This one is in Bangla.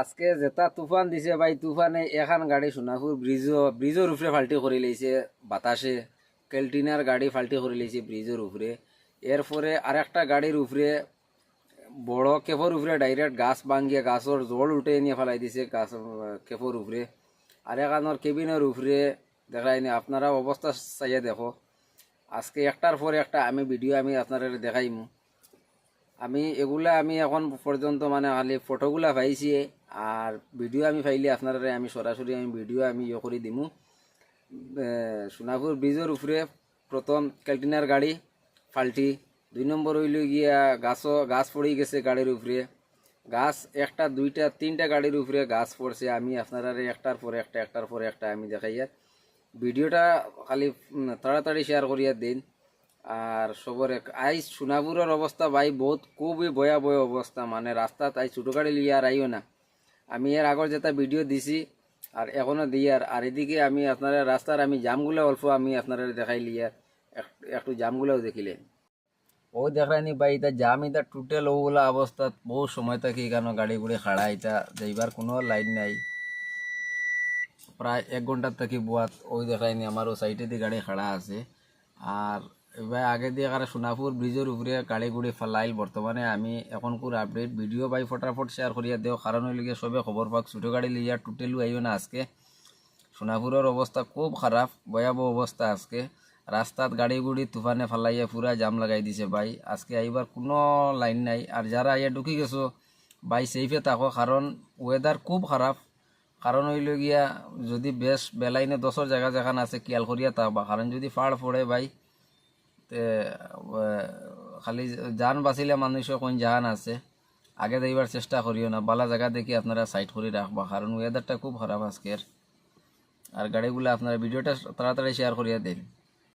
আজকে যেটা তুফান দিছে ভাই তুফানে এখান গাড়ি সোনাপুর ব্রিজও ব্রিজের উপরে ফাল্টি করে লইছে বাতাসে। কেলটিনার গাড়ি ফাল্টি করে লইছে ব্রিজের উপরে এরপরে আরেকটা গাড়ির উপরে বড় কেফর উপরে ডাইরেক্ট গাছ ভাঙ্গিয়ে গাছর জল উঠে নিয়ে ফেলাই দিছে গাছ আহ, কেফর উপরে আর এখানোর কেবিনের উপরে দেখাইনি আপনারা অবস্থা চাইয়ে দেখো। আজকে একটার পরে একটা আমি ভিডিও আমি আপনারা দেখাইমু। আমি এগুলা আমি এখন পর্যন্ত মানে খালি ফটোগুলা পাইছি, আর ভিডিও আমি পাইলে আপনারা আমি সরাসরি আমি ভিডিও আমি ইয়ে করে দিমু। সোনাপুর ব্রিজের উপরে প্রথম ক্যালটিনার গাড়ি, ফাল্টি। দুই নম্বর হইল গিয়া গাছও গাছ পড়ে গেছে গাড়ির উপরে গাছ একটা, দুইটা, তিনটা গাড়ির উপরে গাছ পড়ছে আমি আপনারা একটার পরে একটা একটার পরে একটা আমি দেখাইয়া ভিডিওটা খালি তাড়াতাড়ি শেয়ার করিয়া দিন। আর সবরে আই সোনাপুরের অবস্থা ভাই বহুত খুবই ভয়াবহ অবস্থা। মানে রাস্তাত আই ছোটো গাড়ি লিয়ে আর আইও না। আমি এর আগর যেটা ভিডিও দিছি, আর এখনও দিই আর। আর এদিকে আমি আপনারা রাস্তার আমি জামগুলো অল্প আমি আপনারা দেখাই লিয়ার একটু জামগুলোও দেখিলেন ও দেখায়নি ভাই, এটা জাম এটা টোটাল ওগুলা অবস্থা। বহু সময় থেকে এখানে গাড়ি গুড়ি খাড়া, এটা যাইবার কোনো লাইন নাই। প্রায় এক ঘণ্টার থাকি বুয়াত ওই দেখায়নি আমার ও সাইডে দিয়ে গাড়ি খাড়া আছে। আর এবার আগে দিয়ে কারা সোনাপুর ব্রিজের উপরে গাড়ি গুড়ি ফেলাইল, বর্তমানে আমি এখন এখনকার আপডেট ভিডিও বাই ফটাফট শেয়ার করিয়া দেও। কারণ হইলে সবে খবর পাক ছোটো গাড়ি লিয়া টোটেলু আইও না আজকে। সোনাপুরের অবস্থা খুব খারাপ, ভয়াবহ অবস্থা আজকে। রাস্তাত গাড়ি গুড়ি তুফানে ফালাইয়া পুরা জাম লাগাই দিছে ভাই। আজকে আইবার কোনো লাইন নাই। আর যারা আইয়া ঢুকি গেছো, ভাই সেইফে থাকো। কারণ ওয়েদার খুব খারাপ। কারণ হইল গিয়া যদি বেশ বেলাইনে দশর জায়গা যেখানে আছে কিয়াল করিয়া থাকবা। কারণ যদি ফাড় পড়ে ভাই খালি যান বাঁচিলে মানুষের কোন জাহান আছে। আগে যাইবার চেষ্টা করিও না। বালা জায়গা দেখি আপনারা সাইড করে রাখবা কারণ ওয়েদারটা খুব খারাপ আজকের। আর গাড়িগুলো আপনারা ভিডিওটা তাড়াতাড়ি শেয়ার করিয়া দিন।